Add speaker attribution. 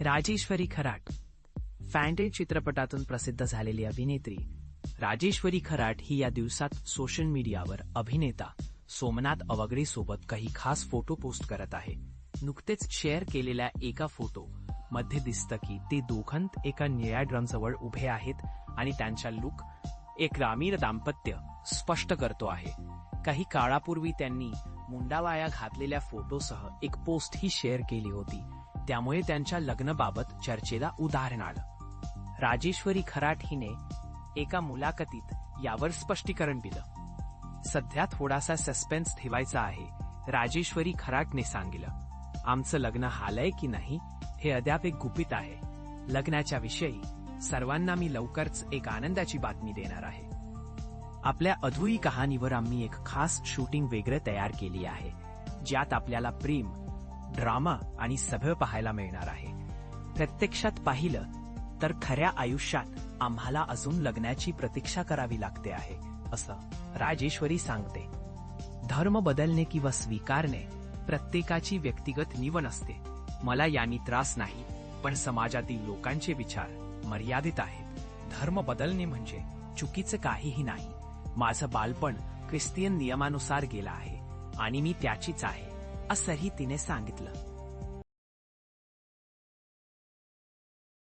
Speaker 1: राजेश्वरी खराट. फॅन्टे चित्रपटातून प्रसिद्ध झालेली अभिनेत्री राजेश्वरी खराट ही या दिवसात सोशल मीडियावर अभिनेता सोमनाथ अवगडे सोबत काही खास फोटो पोस्ट करत आहे. नुकतेच शेअर केलेल्या एका फोटो मध्ये दिसतं की ते दोघंत एका निळ्या ड्रमजवळ उभे आहेत आणि त्यांचा लुक एक ग्रामीण दाम्पत्य स्पष्ट करतो आहे. काही काळापूर्वी त्यांनी मुंडावाया घातलेल्या फोटोसह एक पोस्ट ही शेअर केली होती. त्यामुळे त्यांच्या लग्नाबाबत चर्चेला उदाहरण आलं. राजेश्वरी खराट हिने एका मुलाखतीत यावर स्पष्टीकरण दिलं. सध्या थोडासा सस्पेन्स ठेवायचा आहे राजेश्वरी खराटने सांगितलं. आमचं लग्न हालय की नाही हे अद्याप एक गुपित आहे. लग्नाच्या विषयी सर्वांना मी लवकरच एक आनंदाची बातमी देणार आहे. आपल्या अधुरी कहाणीवर आम्ही एक खास शूटिंग वेगळं तयार केली आहे ज्यात आपल्याला प्रेम ड्रामा आणि सभ्य पाहायला मिळणार आहे. प्रत्यक्षात पाहिलं तर खऱ्या आयुष्यात आम्हाला अजून लग्नाची प्रतीक्षा करावी लागते आहे असं राजेश्वरी सांगते. धर्म बदलणे किंवा स्वीकारणे प्रत्येकाची व्यक्तिगत निवड असते. मला यानी त्रास नाही पण समाजातील लोकांचे विचार मर्यादित आहेत. धर्म बदलणे म्हणजे चुकीचं काहीही नाही. माझं बालपण ख्रिस्तियन नियमानुसार गेलं आहे आणि मी त्याचीच आहे. असंही तिने सांगितलं.